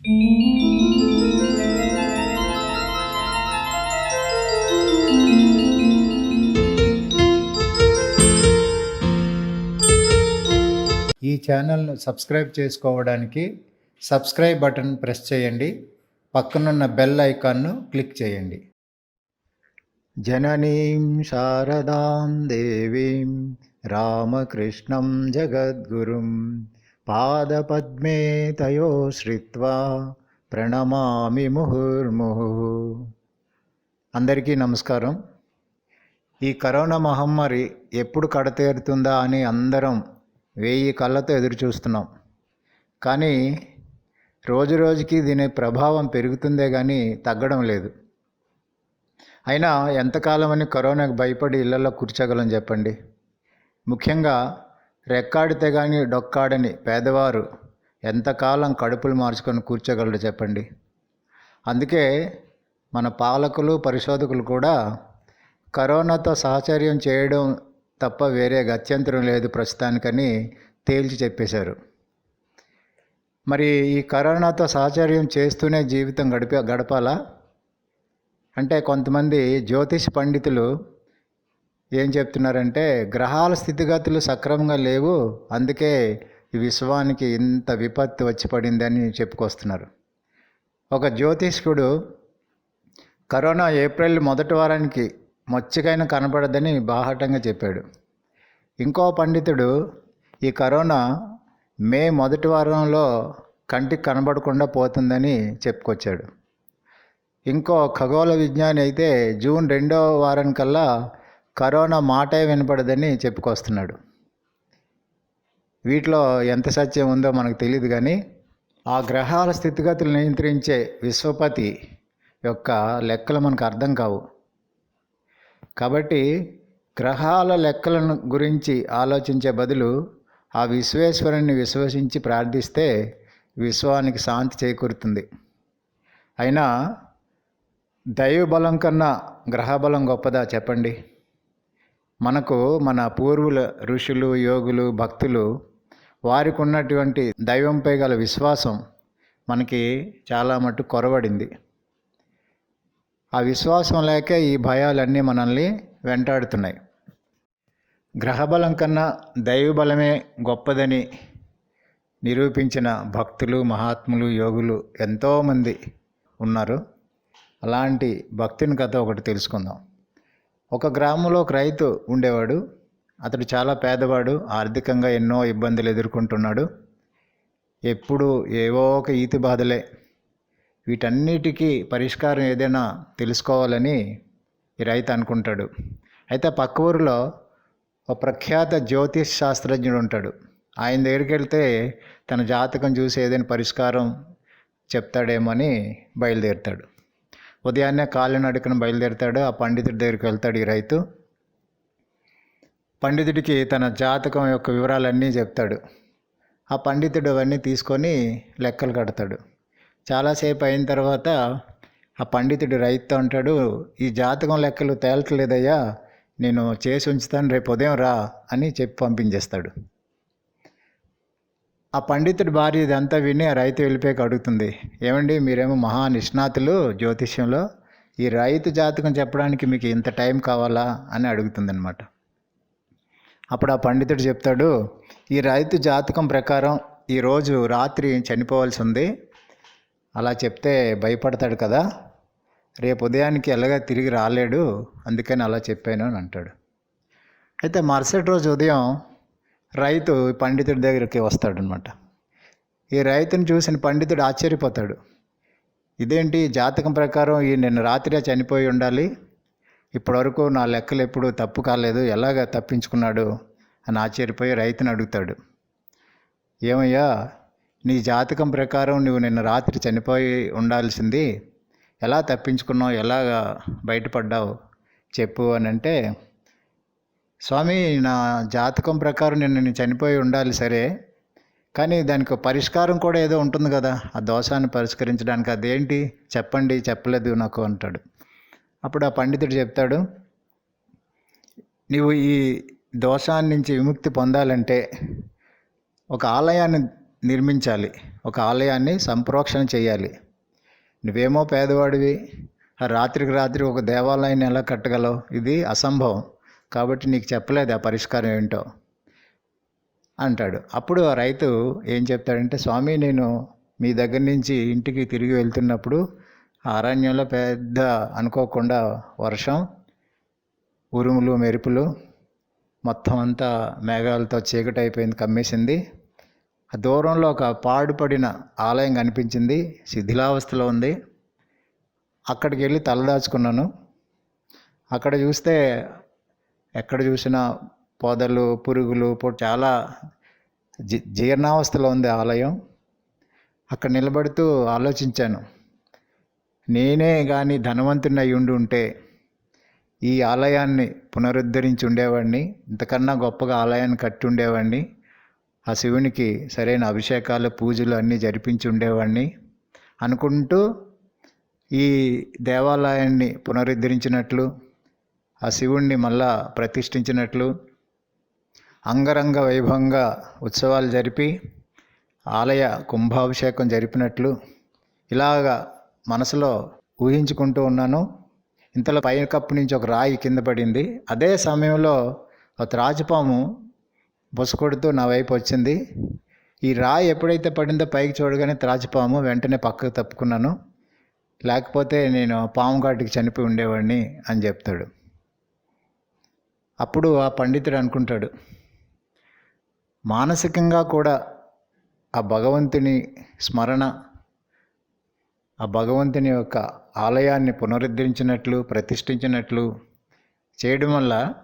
ఈ ఛానల్ను సబ్స్క్రైబ్ చేసుకోవడానికి సబ్స్క్రైబ్ బటన్ ప్రెస్ చేయండి. పక్కనున్న బెల్ ఐకాన్ను క్లిక్ చేయండి. జననీం శారదాం దేవీం రామకృష్ణం జగద్గురుం పాదపద్మే తయో శ్రిత్వా ప్రణమామి ముహుర్ముహు. అందరికీ నమస్కారం. ఈ కరోనా మహమ్మారి ఎప్పుడు కడతేరుతుందా అని అందరం వెయ్యి కళ్ళతో ఎదురు చూస్తున్నాం. కానీ రోజు రోజుకి దీని ప్రభావం పెరుగుతుందే కానీ తగ్గడం లేదు. అయినా ఎంతకాలం అని కరోనాకు భయపడి ఇళ్ళలో కూర్చోగలం చెప్పండి. ముఖ్యంగా రెక్కాడితే కానీ డొక్కాడని పేదవారు ఎంతకాలం కడుపులు మార్చుకొని కూర్చోగలరు చెప్పండి? అందుకే మన పాలకులు పరిశోధకులు కూడా కరోనాతో సహచర్యం చేయడం తప్ప వేరే గత్యంతరం లేదు ప్రస్తుతానికని తేల్చి చెప్పేశారు. మరి ఈ కరోనాతో సహచర్యం చేస్తూనే జీవితం గడిప గడపాలా? అంటే కొంతమంది జ్యోతిష్ పండితులు ఏం చెప్తున్నారంటే గ్రహాల స్థితిగతులు సక్రమంగా లేవు అందుకే ఈ విశ్వానికి ఇంత విపత్తు వచ్చి పడిందని చెప్పుకొస్తున్నారు. ఒక జ్యోతిష్కుడు కరోనా ఏప్రిల్ మొదటి వారానికి మచ్చికైనా కనపడదని బాహాటంగా చెప్పాడు. ఇంకో పండితుడు ఈ కరోనా మే మొదటి వారంలో కంటికి కనబడకుండా పోతుందని చెప్పుకొచ్చాడు. ఇంకో ఖగోళ విజ్ఞాని అయితే జూన్ రెండో వారం కల్లా కరోనా మాటే వినపడదని చెప్పుకొస్తున్నాడు. వీటిలో ఎంత సత్యం ఉందో మనకు తెలియదు కానీ ఆ గ్రహాల స్థితిగతులు నియంత్రించే విశ్వపతి యొక్క లెక్కలు మనకు అర్థం కావు. కాబట్టి గ్రహాల లెక్కలను గురించి ఆలోచించే బదులు ఆ విశ్వేశ్వరుణ్ణి విశ్వసించి ప్రార్థిస్తే విశ్వానికి శాంతి చేకూరుతుంది. అయినా దైవబలం కన్నా గ్రహబలం గొప్పదా చెప్పండి? మనకు మన పూర్వుల ఋషులు యోగులు భక్తులు వారికి ఉన్నటువంటి దైవంపై గల విశ్వాసం మనకి చాలా మట్టు కొరవడింది. ఆ విశ్వాసం లేక ఈ భయాలన్నీ మనల్ని వెంటాడుతున్నాయి. గ్రహబలం కన్నా దైవబలమే గొప్పదని నిరూపించిన భక్తులు మహాత్ములు యోగులు ఎంతోమంది ఉన్నారు. అలాంటి భక్తుని కథ ఒకటి తెలుసుకుందాం. ఒక గ్రామంలో ఒక రైతు ఉండేవాడు. అతడు చాలా పేదవాడు. ఆర్థికంగా ఎన్నో ఇబ్బందులు ఎదుర్కొంటున్నాడు. ఎప్పుడు ఏవో ఒక ఈతి బాధలే. వీటన్నిటికీ పరిష్కారం ఏదైనా తెలుసుకోవాలని ఈ రైతు అనుకుంటాడు. అయితే పక్క ఊరిలో ఒక ప్రఖ్యాత జ్యోతిష్ శాస్త్రజ్ఞుడు ఉంటాడు. ఆయన దగ్గరికి వెళ్తే తన జాతకం చూసి ఏదైనా పరిష్కారం చెప్తాడేమో అని బయలుదేరుతాడు. ఉదయాన్నే కాలినడకన బయలుదేరుతాడు. ఆ పండితుడి దగ్గరికి వెళ్తాడు ఈ రైతు. పండితుడికి తన జాతకం యొక్క వివరాలన్నీ చెప్తాడు. ఆ పండితుడు అవన్నీ తీసుకొని లెక్కలు కడతాడు. చాలాసేపు అయిన తర్వాత ఆ పండితుడు రైతు అంటాడు ఈ జాతకం లెక్కలు తేల్చలేదయ్యా. నేను చేసి ఉంచుతాను. రేపు ఉదయం రా అని చెప్పి పంపించేస్తాడు. ఆ పండితుడి భార్య ఇదంతా విని ఆ రైతు వెళ్ళిపోయాక అడుగుతుంది ఏమండి మీరేమో మహా నిష్ణాతులు జ్యోతిష్యంలో. ఈ రైతు జాతకం చెప్పడానికి మీకు ఇంత టైం కావాలా అని అడుగుతుంది అనమాట అప్పుడు ఆ పండితుడు చెప్తాడు ఈ రైతు జాతకం ప్రకారం ఈరోజు రాత్రి చనిపోవాల్సి ఉంది. అలా చెప్తే భయపడతాడు కదా. రేపు ఉదయానికి ఎలాగా తిరిగి రాలేడు అందుకని అలా చెప్పాను అని అంటాడు. అయితే మరుసటి రోజు ఉదయం రైతు పండితుడి దగ్గరికి వస్తాడనమాట. ఈ రైతుని చూసిన పండితుడు ఆశ్చర్యపోతాడు. ఇదేంటి? జాతకం ప్రకారం ఈ నిన్న రాత్రే చనిపోయి ఉండాలి. ఇప్పటివరకు నా లెక్కలు ఎప్పుడు తప్పు కాలేదు. ఎలాగ తప్పించుకున్నాడు? అని ఆశ్చర్యపోయి రైతుని అడుగుతాడు. ఏమయ్యా నీ జాతకం ప్రకారం నువ్వు నిన్న రాత్రి చనిపోయి ఉండాల్సింది. ఎలా తప్పించుకున్నావు? ఎలాగ బయటపడ్డావు? చెప్పు అని అంటే స్వామి నా జాతకం ప్రకారం నేను చనిపోయి ఉండాలి సరే కానీ దానికి ఒక పరిష్కారం కూడా ఏదో ఉంటుంది కదా ఆ దోషాన్ని పరిష్కరించడానికి అదేంటి? చెప్పండి చెప్పలేదు నాకు అంటాడు. అప్పుడు ఆ పండితుడు చెప్తాడు నీవు ఈ దోషాన్ని నుంచి విముక్తి పొందాలంటే ఒక ఆలయాన్ని నిర్మించాలి ఒక ఆలయాన్ని సంప్రోక్షణ చేయాలి. నువ్వేమో పేదవాడివి ఆ రాత్రికి రాత్రి ఒక దేవాలయాన్ని ఎలా కట్టగలవు? ఇది అసంభవం. కాబట్టి నీకు చెప్పలేదు ఆ పరిష్కారం ఏంటో. అంటాడు. అప్పుడు ఆ రైతు ఏం చెప్తాడంటే స్వామి నేను మీ దగ్గర నుంచి ఇంటికి తిరిగి వెళ్తున్నప్పుడు అరణ్యంలో పెద్ద అనుకోకుండా వర్షం ఉరుములు మెరుపులు మొత్తం అంతా మేఘాలతో చీకటి అయిపోయింది కమ్మేసింది దూరంలో ఒక పాడుపడిన ఆలయం కనిపించింది శిథిలావస్థలో ఉంది. అక్కడికి వెళ్ళి తలదాచుకున్నాను. అక్కడ చూస్తే ఎక్కడ చూసినా పొదలు పురుగులు చాలా జీ జీర్ణావస్థలో ఉంది ఆలయం. అక్కడ నిలబడుతూ ఆలోచించాను. నేనే కానీ ధనవంతుని అయి ఉండి ఉంటే ఈ ఆలయాన్ని పునరుద్ధరించి ఉండేవాడిని ఇంతకన్నా గొప్పగా ఆలయాన్ని కట్టి ఉండేవాడిని ఆ శివునికి సరైన అభిషేకాలు పూజలు అన్నీ జరిపించి ఉండేవాడిని అనుకుంటూ ఈ దేవాలయాన్ని పునరుద్ధరించినట్లు ఆ శివుణ్ణి మళ్ళా ప్రతిష్ఠించినట్లు అంగరంగ వైభవంగా ఉత్సవాలు జరిపి ఆలయ కుంభాభిషేకం జరిపినట్లు ఇలాగా మనసులో ఊహించుకుంటూ ఉన్నాను. ఇంతలో పైన కప్పు నుంచి ఒక రాయి కింద పడింది. అదే సమయంలో ఒక త్రాచుపాము బుసకొడుతూ నా వైపు వచ్చింది. ఈ రాయి ఎప్పుడైతే పడిందో పైకి చూడగానే త్రాచిపాము వెంటనే పక్కకు తప్పుకున్నాను. లేకపోతే నేను పాము కాటికి చనిపోయి ఉండేవాడిని అని చెప్తాడు. అప్పుడు ఆ పండితుడు అనుకుంటాడు మానసికంగా కూడా ఆ భగవంతుని స్మరణ ఆ భగవంతుని యొక్క ఆలయాన్ని పునరుద్ధరించినట్లు ప్రతిష్ఠించినట్లు చేయడం వల్ల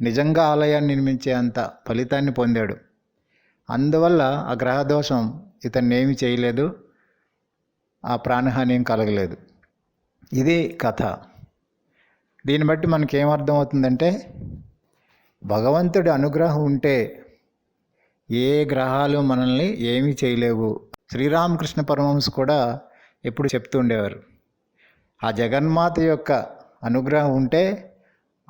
నిజంగా ఆలయాన్ని నిర్మించే అంత ఫలితాన్ని పొందాడు. అందువల్ల ఆ గ్రహదోషం ఇతన్ని ఏమి చేయలేదు ఆ ప్రాణహాని ఏం కలగలేదు. ఇది కథ. దీన్ని బట్టి మనకి అవుతుందంటే భగవంతుడి అనుగ్రహం ఉంటే ఏ గ్రహాలు మనల్ని ఏమీ చేయలేవు. శ్రీరామకృష్ణ పరమహంస కూడా ఎప్పుడు చెప్తూ ఉండేవారు. ఆ జగన్మాత యొక్క అనుగ్రహం ఉంటే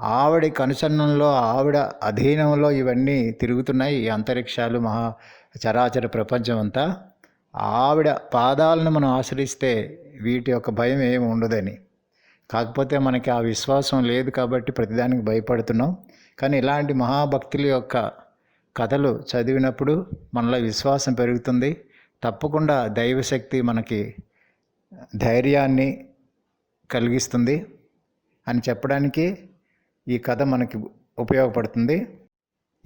ఆవిడ కనుసన్నంలో ఆవిడ అధీనంలో ఇవన్నీ తిరుగుతున్నాయి. ఈ అంతరిక్షాలు మహా చరాచర ప్రపంచం అంతా. ఆవిడ పాదాలను మనం ఆశ్రయిస్తే వీటి యొక్క భయం ఏమి ఉండదని. కాకపోతే మనకి ఆ విశ్వాసం లేదు కాబట్టి ప్రతిదానికి భయపడుతున్నాం. కానీ ఇలాంటి మహాభక్తుల యొక్క కథలు చదివినప్పుడు మనలో విశ్వాసం పెరుగుతుంది. తప్పకుండా దైవశక్తి మనకి ధైర్యాన్ని కలిగిస్తుంది అని చెప్పడానికి ఈ కథ మనకి ఉపయోగపడుతుంది.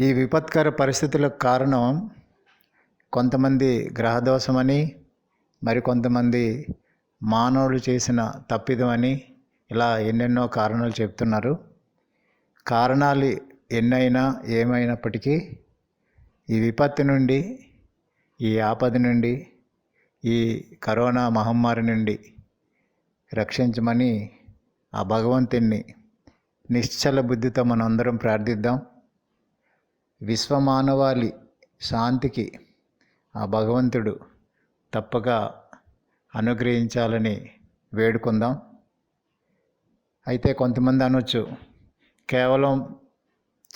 ఈ విపత్కర పరిస్థితులకు కారణం కొంతమంది గ్రహదోషమని మరికొంతమంది మానవులు చేసిన తప్పిదమని ఇలా ఎన్నెన్నో కారణాలు చెప్తున్నారు. కారణాలు ఎన్నైనా ఏమైనప్పటికీ ఈ విపత్తు నుండి ఈ ఆపద నుండి ఈ కరోనా మహమ్మారి నుండి రక్షించమని ఆ భగవంతుణ్ణి నిశ్చల బుద్ధితో మనందరం అందరం ప్రార్థిద్దాం. విశ్వమానవాళి శాంతికి ఆ భగవంతుడు తప్పక అనుగ్రహించాలని వేడుకుందాం. అయితే కొంతమంది అనొచ్చు కేవలం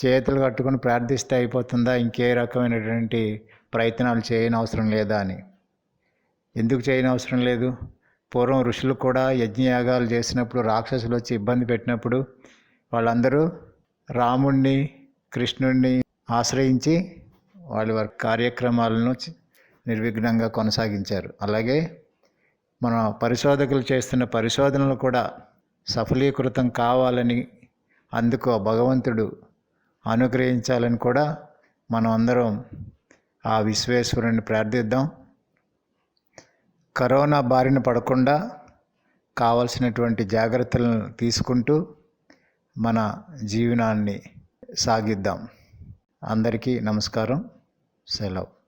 చేతులు కట్టుకొని ప్రార్థిస్తే అయిపోతుందా? ఇంకే రకమైనటువంటి ప్రయత్నాలు చేయని అవసరం లేదా అని. ఎందుకు చేయని అవసరం లేదు? పూర్వం ఋషులు కూడా యజ్ఞయాగాలు చేసినప్పుడు రాక్షసులు వచ్చి ఇబ్బంది పెట్టినప్పుడు వాళ్ళందరూ రాముణ్ణి కృష్ణుణ్ణి ఆశ్రయించి వాళ్ళ వారి కార్యక్రమాలను నిర్విఘ్నంగా కొనసాగించారు. అలాగే మన పరిశోధకులు చేస్తున్న పరిశోధనలు కూడా సఫలీకృతం కావాలని అందుకు ఆ భగవంతుడు అనుగ్రహించాలని కూడా మనం అందరం ఆ విశ్వేశ్వరుని ప్రార్థిద్దాం. కరోనా బారిన పడకుండా కావలసినటువంటి జాగ్రత్తలను తీసుకుంటూ మన జీవనాన్ని సాగిద్దాం. అందరికీ నమస్కారం. సెలవు.